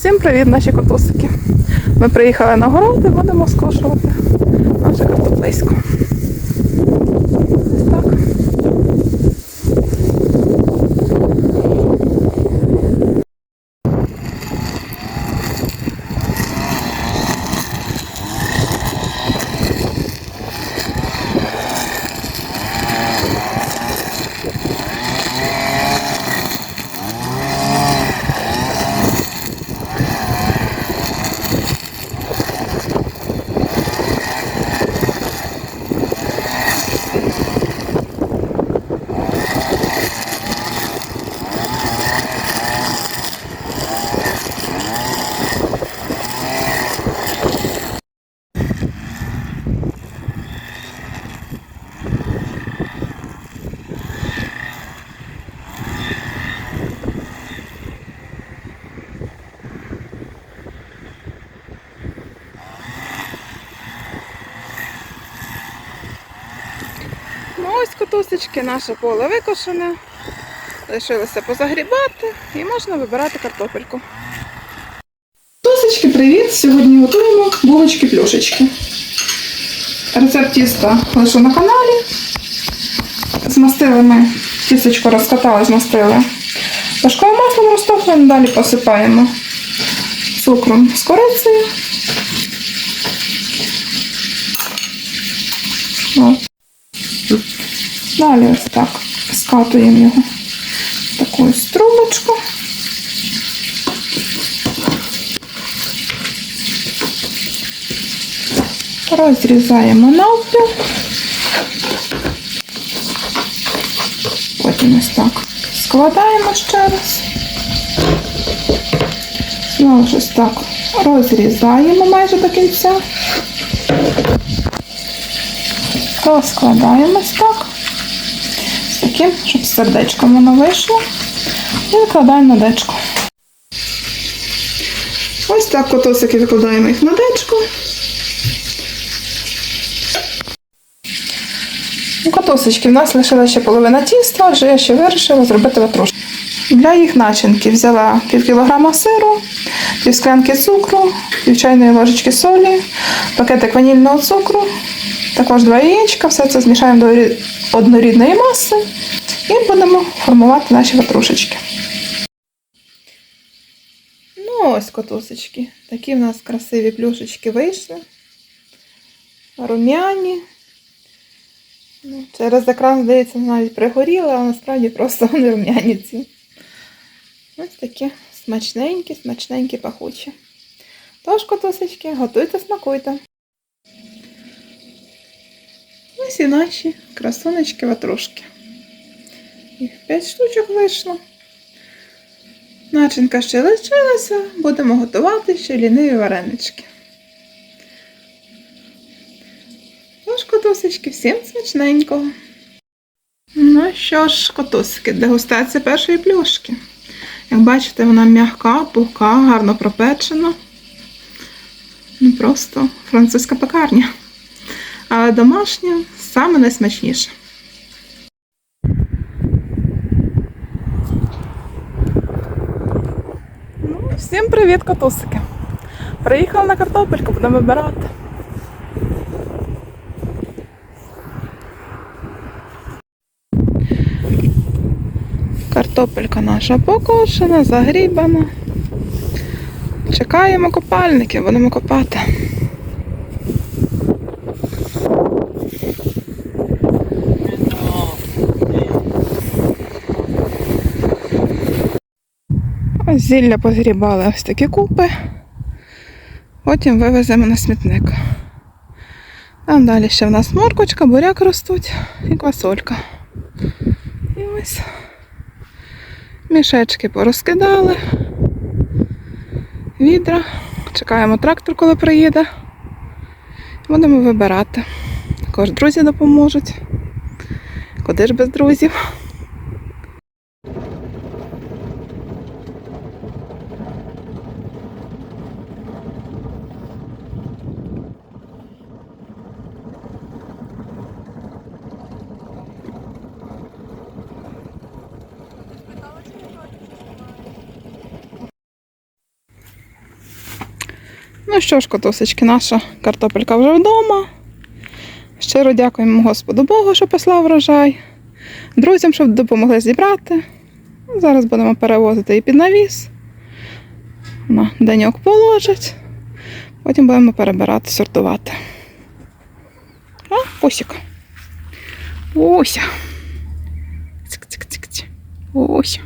Всім привіт, наші котусики. Ми приїхали на город будемо скошувати нашу картоплиську. Ось так. Ну котусечки, наше поле викошене. Лишилося позагрібати і можна вибирати картопельку. Котусечки, привіт! Сьогодні готуємо булочки-плюшечки. Рецепт тіста лишу на каналі. Змастили ми тістечко розкатали, змастили. Важковим маслом розтоплюємо, далі посипаємо цукром з корицею. Далі ось так скатуємо його в таку ось. Розрізаємо навпіл. Потім ось так складаємо ще раз. Знову ж ось так розрізаємо майже до кінця. Розкладаємо ось так. З щоб з сердечком воно вийшло. І викладаємо на дечко. Ось так котосики викладаємо їх на дечко. У котосочки в нас лишила ще половина тіста, вже я ще вирішила зробити ватрушки. Для їх начинки взяла пів кілограма сиру, пів склянки цукру, пів чайної ложечки солі, пакетик ванільного цукру, також два яєчка, все це змішаємо до однорідної маси і будемо формувати наші ватрушечки. Ну ось котусечки. Такі в нас красиві плюшечки вийшли. Рум'яні. Ну, через екран, здається, навіть пригоріли, а насправді просто вони рум'яні ці. Ось такі смачненькі, смачненькі пахучі. Тож, котусечки, готуйте, смакуйте. Ось і наші красунечки ватрушки. Їх 5 штучок вийшло. Начинка ще лишилася, будемо готувати ще ліниві варенички. Тож, котусечки, всім смачненького. Ну що ж, котусики, дегустація першої плюшки. Як бачите, вона м'яка, пухка, гарно пропечена. Ну, просто французька пекарня. Але домашня саме найсмачніше. Ну, всім привіт, котусики. Приїхала на картопельку, будемо вибирати. Картопелька наша покошена, загрібана. Чекаємо копальників, будемо копати. Ось зілля позгрібали ось такі купи. Потім вивеземо на смітник. Там далі ще в нас моркочка, буряк ростуть і квасолька. І ось мішечки порозкидали. Відра. Чекаємо трактор, коли приїде. Будемо вибирати. Також друзі допоможуть. Куди ж без друзів? Ну що ж, котусечки, наша картопелька вже вдома. Щиро дякуємо Господу Богу, що послав врожай. Друзям, щоб допомогли зібрати. Ну, Зараз будемо перевозити її під навіс. На деньок положить. Потім будемо перебирати, сортувати. А, Пусік. Ося. Ося.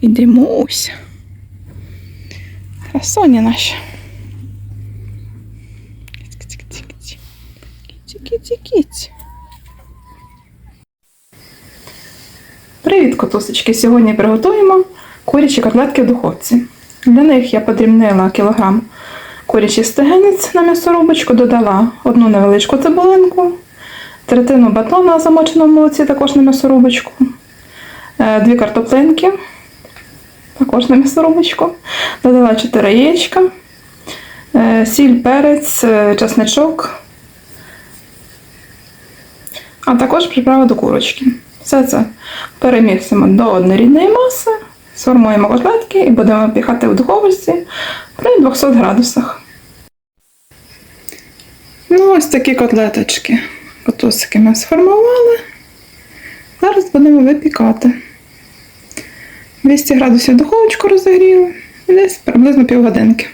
Ідемося. Красоні наші. Кіць-кіць-кіць. Привіт, котусечки! Сьогодні приготуємо курячі котлетки в духовці. Для них я подрібнила кілограм курячий стегенець на м'ясорубочку, додала одну невеличку цибулинку, третину батона в молоці також на м'ясорубочку, е, дві картоплинки, також на м'ясорубочку, додала 4 яєчка, е, сіль, перець, е, чесничок, а також приправа до курочки. Все це перемісимо до однорідної маси, сформуємо котлетки і будемо піхати в духовці при 200 градусах. Ну, ось такі котлеточки. Котусики ми сформували. Зараз будемо випікати. 200 градусів духовочку розігріли десь приблизно півгодинки.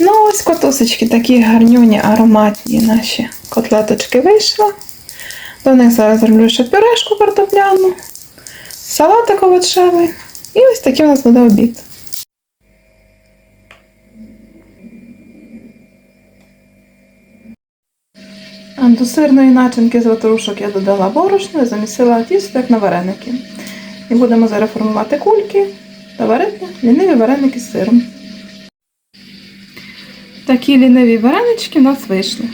Ну, ось котусочки такі гарнюні, ароматні наші котлеточки вийшли. До них зараз зроблю ще пюрешку картопляну, салатик овочевий. І ось такий у нас буде обід. До сирної начинки з ватрушок я додала борошно і замісила тісто, як на вареники. І будемо зараз формувати кульки та варити ліниві вареники з сиром. Такі ліниві варенички у нас вийшли.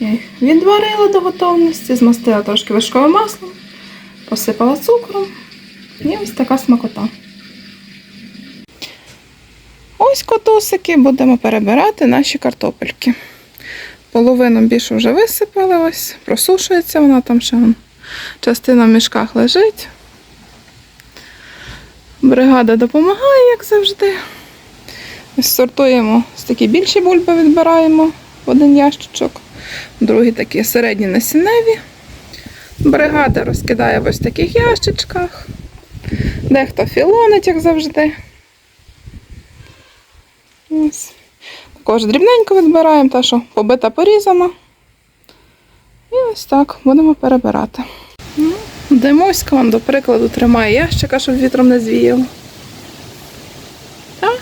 Я їх відварила до готовності, змастила трошки вершковим маслом, посипала цукром. І ось така смакота. Ось котусики будемо перебирати наші картопельки. Половину більше вже висипали, ось, просушується вона там ще частина в мішках лежить. Бригада допомагає, як завжди. Сортуємо ось такі більші бульби відбираємо в один ящичок, другі такі середні насінневі. Бригада розкидає в ось таких ящичках. Дехто філонить, як завжди. Ось. Також дрібненько відбираємо, та що побита порізана. І ось так будемо перебирати. Ну, Димоська, вон, до прикладу, тримає ящика, щоб вітром не звіяло. Так?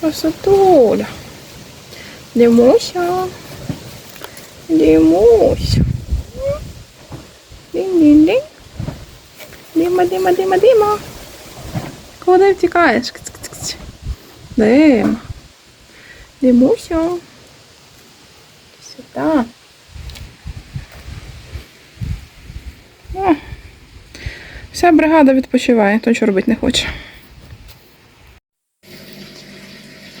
Красотуля. Димуся. Димуся. Динь-динь-динь. Дима, дима, дима, дима. Куди втікаєш? Дима. Димуся. Сюди. О, Вся бригада відпочиває, то що робити не хоче.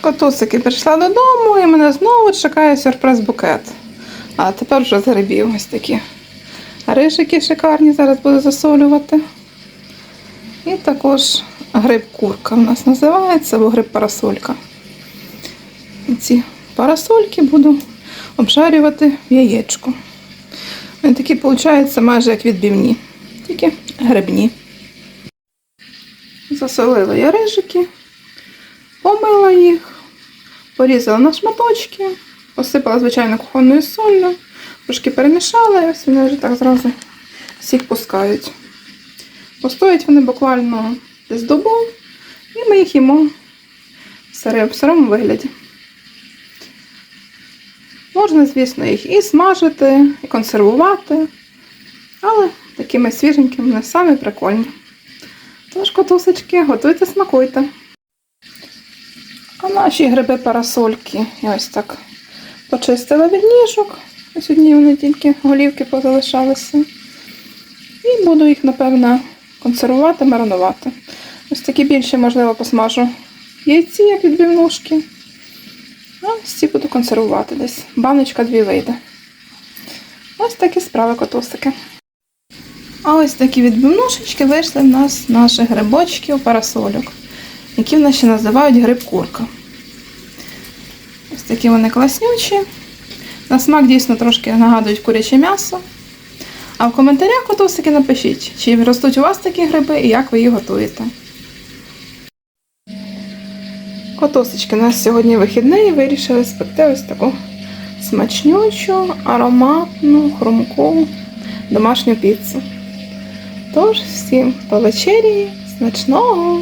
Котусики прийшла додому і мене знову чекає сюрприз-букет. А тепер вже з грибів ось такі. Рижики шикарні, зараз буду засолювати. І також гриб курка у нас називається, або гриб парасолька. І ці парасольки буду обжарювати в яєчку. Вони такі, виходить, майже як відбивні, тільки грибні. Засолила я рижики, помила їх, порізала на шматочки, посипала, звичайно, кухонною солью, трошки перемішала, і ось вони вже так зразу сік пускають. Постоять вони буквально десь добу, і ми їх їмо в сирому вигляді. Можна, звісно, їх і смажити, і консервувати, але такими свіженькими вони самі прикольні. Тож, котусечки, готуйте, смакуйте. А наші гриби-парасольки я ось так почистила від ніжок. Ось одні вони тільки голівки позалишалися. І буду їх, напевно, консервувати, маринувати. Ось такі більші, можливо, посмажу яйці, як відбивнушки. А ось ці буду консервувати десь. Баночка дві вийде. Ось такі справи котусики. А ось такі відбивнушечки вийшли в нас з наших грибочків парасольок, які в нас ще називають гриб курка. Ось такі вони класнючі. На смак дійсно трошки нагадують куряче м'ясо. А в коментарях котусики напишіть, чи ростуть у вас такі гриби і як ви їх готуєте. Котосечки, у нас сьогодні вихідний і вирішили спекти ось таку смачнючу, ароматну, хрумку домашню піцу. Тож, всім по вечері, смачного!